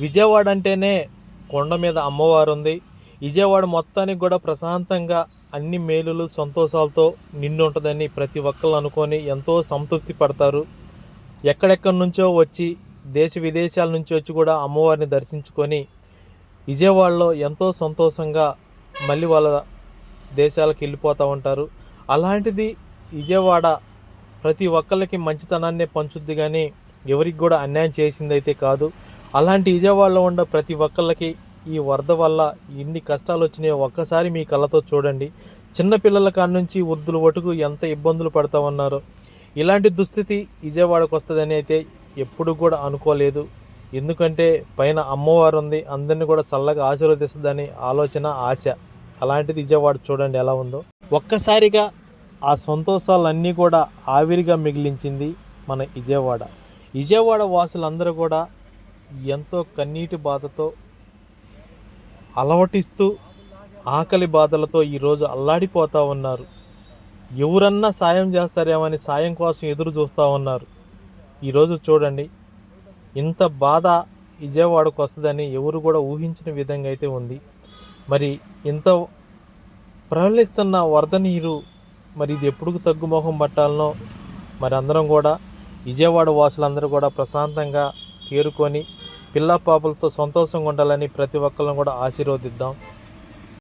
విజయవాడ అంటేనే కొండ మీద అమ్మవారు ఉంది విజయవాడ మొత్తానికి కూడా ప్రశాంతంగా అన్ని మేలులు సంతోషాలతో నిండి ఉంటుందని ప్రతి ఒక్కళ్ళు అనుకొని ఎంతో సంతృప్తి పడతారు. ఎక్కడెక్కడి నుంచో వచ్చి దేశ విదేశాల నుంచి వచ్చి కూడా అమ్మవారిని దర్శించుకొని విజయవాడలో ఎంతో సంతోషంగా మళ్ళీ వాళ్ళ దేశాలకు వెళ్ళిపోతూ ఉంటారు. అలాంటిది విజయవాడ ప్రతి ఒక్కరికి మంచితనాన్నే పంచుద్ది కానీ ఎవరికి కూడా అన్యాయం చేసింది అయితే కాదు. అలాంటి విజయవాడలో ఉన్న ప్రతి ఒక్కళ్ళకి ఈ వరద వల్ల ఎన్ని కష్టాలు వచ్చినాయో. ఒక్కసారి మీ కళ్ళతో చూడండి. చిన్నపిల్లల కాడ నుంచి వృద్ధుల వటుకు ఎంత ఇబ్బందులు పడతా ఉన్నారో. ఇలాంటి దుస్థితి విజయవాడకు వస్తుందని అయితే ఎప్పుడు కూడా అనుకోలేదు. ఎందుకంటే పైన అమ్మవారు ఉంది. అందరిని కూడా చల్లగా ఆశీర్వదిస్తుందని ఆలోచన ఆశ. అలాంటిది విజయవాడ చూడండి ఎలా ఉందో. ఒక్కసారిగా ఆ సంతోషాలన్నీ కూడా ఆవిరిగా మిగిలించింది మన విజయవాడ. విజయవాడ వాసులందరూ కూడా ఎంతో కన్నీటి బాధతో అలవటిస్తూ ఆకలి బాధలతో ఈరోజు అల్లాడిపోతూ ఉన్నారు. ఎవరన్నా సాయం చేస్తారేమని సాయం కోసం ఎదురు చూస్తూ ఉన్నారు. ఈరోజు చూడండి ఇంత బాధ విజయవాడకు వస్తుందని ఎవరు కూడా ఊహించిన విధంగా అయితే ఉంది. మరి ఇంత ప్రవహిస్తున్న వరద నీరు మరి ఇది ఎప్పుడు తగ్గుమోహం పట్టాలనో మరి అందరం కూడా విజయవాడ వాసులందరూ కూడా ప్రశాంతంగా తేరుకొని పిల్ల పాపలతో సంతోషంగా ఉండాలని ప్రతి ఒక్కరిని కూడా ఆశీర్వదిద్దాం.